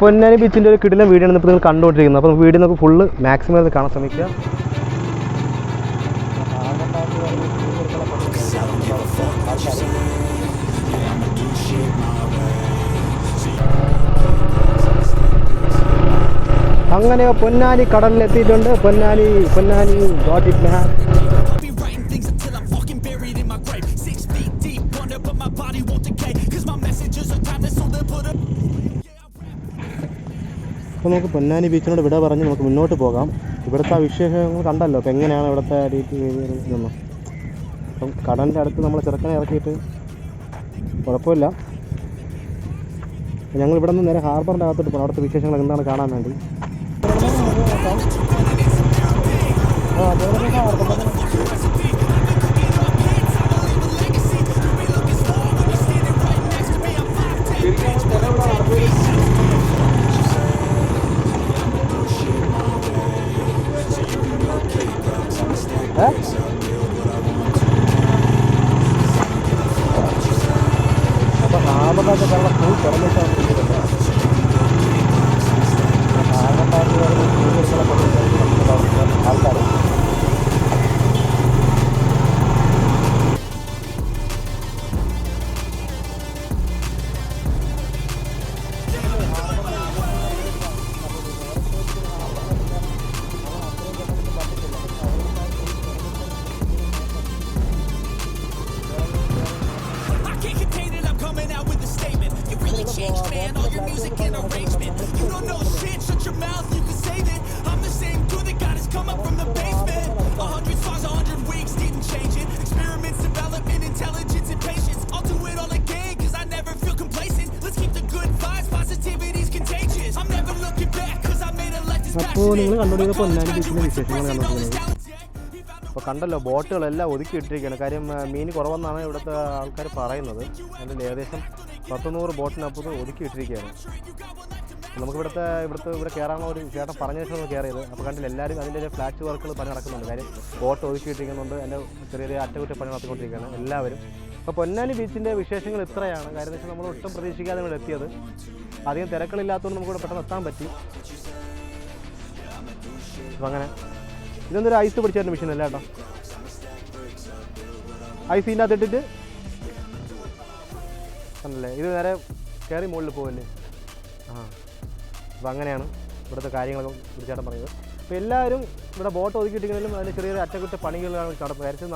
പൊന്നാനി ബീച്ചിന്റെ ഒരു കിടിലം വീഡിയോ ഇപ്പോൾ നിങ്ങൾ കണ്ടുകൊണ്ടിരിക്കുന്നത്. അപ്പോൾ വീഡിയോ നമുക്ക് ഫുള്ള് മാക്സിമം അത് കാണാൻ ശ്രമിക്കുക. അങ്ങനെ പൊന്നാനി കടലിലെത്തിയിട്ടുണ്ട്. പൊന്നാനി പൊന്നാനി ഗോട്ട് ഇറ്റ് അപ്പോൾ നമുക്ക് പൊന്നാനി ബീച്ചിനോട് വിട പറഞ്ഞ് നമുക്ക് മുന്നോട്ട് പോകാം. ഇവിടുത്തെ വിശേഷങ്ങൾ കണ്ടല്ലോ. അപ്പോൾ എങ്ങനെയാണ് ഇവിടുത്തെ രീതി ഇതൊന്നും. അപ്പം കടലിന്റെ അടുത്ത് നമ്മൾ ചെറുക്കനെ ഇറക്കിയിട്ട് കുഴപ്പമില്ല. ഞങ്ങൾ ഇവിടെ നിന്ന് നേരെ ഹാർബറിന്റെ അകത്തോട്ട് പോകണം അവിടുത്തെ വിശേഷങ്ങൾ എന്താണ് കാണാൻ വേണ്ടി? അപ്പൊ ഹാർബറിനകത്ത് വെള്ളം പോയി തുറന്നിട്ടാണ് shit, man. All your music and arrangement. You don't know shit, shut your mouth, you can save it. I'm the same dude that got his come up from the basement. A hundred songs, a hundred weeks, didn't change it. Experiments, development, intelligence, and patience. I'll do it all again, cause I never feel complacent. Let's keep the good vibes, positivity's contagious. I'm never looking back, cause I made a life that's passionate. അപ്പോൾ കണ്ടല്ലോ ബോട്ടുകളെല്ലാം ഒതുക്കി ഇട്ടിരിക്കുകയാണ്. കാര്യം മീൻ കുറവെന്നാണ് ഇവിടുത്തെ ആൾക്കാർ പറയുന്നത്. അതിൽ ഏകദേശം പത്തുനൂറ് ബോട്ടിനപ്പുറത്ത് ഒതുക്കി ഇട്ടിരിക്കുകയാണ്. നമുക്കിവിടുത്തെ നമുക്ക് ഇവിടുത്തെ ഇവിടെ കയറാനുള്ള ഒരു ചേട്ടൻ പറഞ്ഞ ശേഷം കയറിയത് അപ്പോൾ കണ്ടില്ല എല്ലാവരും അതിന്റെ ഒരു ഫ്ലാറ്റ് വർക്കുകൾ പണി നടക്കുന്നുണ്ട്. കാര്യം ബോട്ട് ഒതുക്കി ഇട്ടിരിക്കുന്നുണ്ട്. എന്റെ ചെറിയ ചെറിയ അറ്റകുറ്റപ്പണി നടത്തിക്കൊണ്ടിരിക്കുകയാണ് എല്ലാവരും. അപ്പോൾ പൊന്നാനി ബീച്ചിന്റെ വിശേഷങ്ങൾ ഇത്രയാണ്. കാര്യം വെച്ചാൽ നമ്മൾ ഒട്ടും പ്രതീക്ഷിക്കാതെ ഇവിടെ എത്തിയത്. അധികം തിരക്കുകളില്ലാത്തതുകൊണ്ട് നമുക്കിവിടെ പെട്ടെന്ന് എത്താൻ പറ്റി. അപ്പം അങ്ങനെ ഇതൊന്നൊരു ഐസ് പിടിച്ചേരുന്ന മെഷീൻ അല്ല കേട്ടോ ഐസ് അകത്തിട്ടിട്ട് ആണല്ലേ? ഇത് നേരെ കയറി മുകളിൽ പോകല്ലേ ആ. അപ്പോൾ അങ്ങനെയാണ് ഇവിടുത്തെ കാര്യങ്ങളൊക്കെ തീർച്ചയായിട്ടും പറയുന്നത്. അപ്പോൾ എല്ലാവരും ഇവിടെ ബോട്ട് ഒതുക്കിയിട്ടെങ്കിലും അതിന് ചെറിയൊരു അറ്റകുറ്റ അറ്റകുറ്റ കടപ്പ് നടക്കുന്നത്